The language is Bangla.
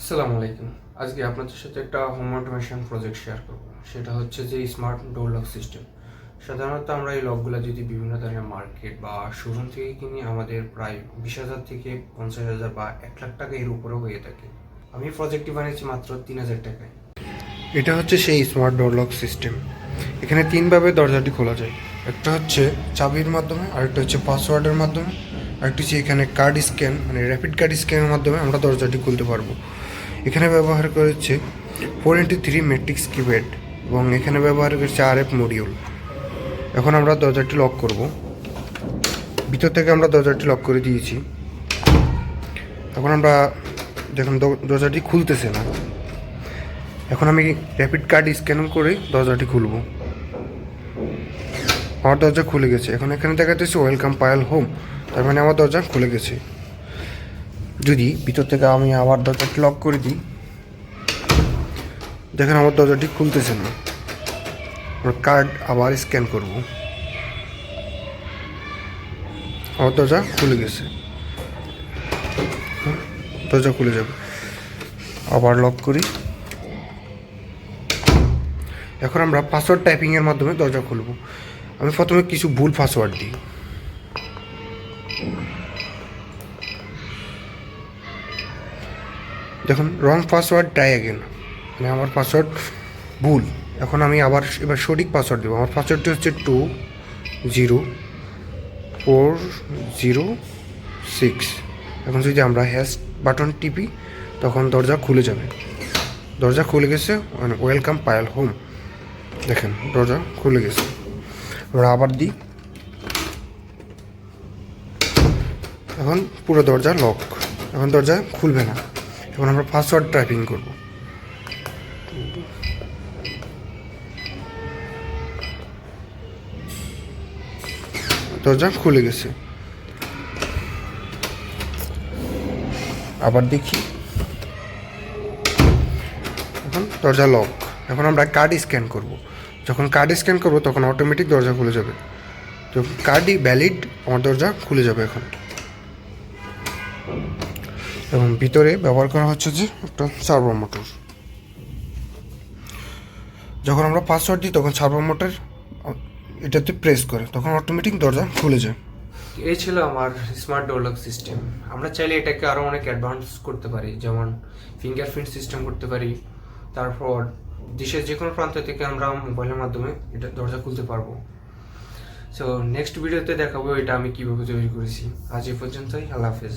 আসসালামু আলাইকুম। আজকে আপনাদের সাথে একটা হোম অটোমেশন প্রজেক্ট শেয়ার করব। সেটা হচ্ছে যে স্মার্ট ডোর লক সিস্টেম সাধারণত আমরা এই লকগুলো যদি বিভিন্ন ধরনের মার্কেট বা শোরুম থেকে কিনি, আমাদের প্রায় বিশ হাজার থেকে পঞ্চাশ হাজার বা এক লাখ টাকা এর উপরেও হয়ে থাকে। আমি প্রজেক্টটি বানিয়েছি মাত্র তিন হাজার টাকায়। এটা হচ্ছে সেই স্মার্ট ডোর লক সিস্টেম এখানে তিনভাবে দরজাটি খোলা যায়। একটা হচ্ছে চাবির মাধ্যমে, আরেকটা হচ্ছে পাসওয়ার্ডের মাধ্যমে, আরেকটি হচ্ছে এখানে কার্ড স্ক্যান মানে র্যাপিড কার্ড স্ক্যানের মাধ্যমে আমরা দরজাটি খুলতে পারব। এখানে ব্যবহার করেছে four into three matrix keypad এবং এখানে ব্যবহার করেছে আর এফ মডিউল এখন আমরা দরজাটি লক করব। ভিতর থেকে আমরা দরজাটি লক করে দিয়েছি। এখন আমরা দেখুন দরজাটি খুলতেছে না। এখন আমি র্যাপিড কার্ড স্ক্যান করে দরজাটি খুলব। আমার দরজা খুলে গেছে। এখন এখানে দেখাতেছি ওয়েলকাম পায়াল হোম তার মানে আমার দরজা খুলে গেছে। যদি ভিতর থেকে আমি আবার দরজাটি লক করে দিই, দেখেন আমার দরজাটি খুলতেছে না। আমার কার্ড আবার স্ক্যান করব। আমার দরজা খুলে গেছে। দরজা খুলে যাবে। আবার লক করি। এখন আমরা পাসওয়ার্ড টাইপিংয়ের মাধ্যমে দরজা খুলব। আমি প্রথমে কিছু ভুল পাসওয়ার্ড দিই। দেখুন রং পাসওয়ার্ড ট্রাই অ্যাগেন মানে আমার পাসওয়ার্ড ভুল। এখন আমি আবার এবার সঠিক পাসওয়ার্ড দেবো। আমার পাসওয়ার্ডটি হচ্ছে two zero four zero six এখন যদি আমরা হ্যাশ বাটন টিপি, তখন দরজা খুলে যাবে। দরজা খুলে গেছে ওয়েলকাম পায়াল হোম দেখেন, দরজা খুলে গেছে। আমরা আবার দিই। এখন পুরো দরজা লক এখন দরজা খুলবে না। এখন আমরা পাসওয়ার্ড টাইপিং করব। দরজা খুলে গেছে। আবার দেখি। এখন দরজা লক এখন আমরা কার্ড স্ক্যান করব। যখন কার্ড স্ক্যান করব, তখন অটোমেটিক দরজা খুলে যাবে। তো কার্ডই ভ্যালিড আমার দরজা খুলে যাবে এখন। এবং ভিতরে ব্যবহার করা হচ্ছে যে একটা সার্ভার মোটর যখন আমরা পাসওয়ার্ড দিই, তখন সার্ভার মোটর এটাতে প্রেস করে, তখন অটোমেটিক দরজা খুলে যায়। এই ছিল আমার স্মার্ট ডোর লক সিস্টেম আমরা চাইলে এটাকে আরও অনেক অ্যাডভান্স করতে পারি, যেমন ফিঙ্গারপ্রিন্ট সিস্টেম করতে পারি, তারপর দেশের যে কোনো প্রান্ত থেকে আমরা মোবাইলের মাধ্যমে এটা দরজা খুলতে পারব। সো নেক্সট ভিডিওতে দেখাবো এটা আমি কীভাবে তৈরি করেছি। আজ এ পর্যন্তই, আল্লাহ হাফেজ।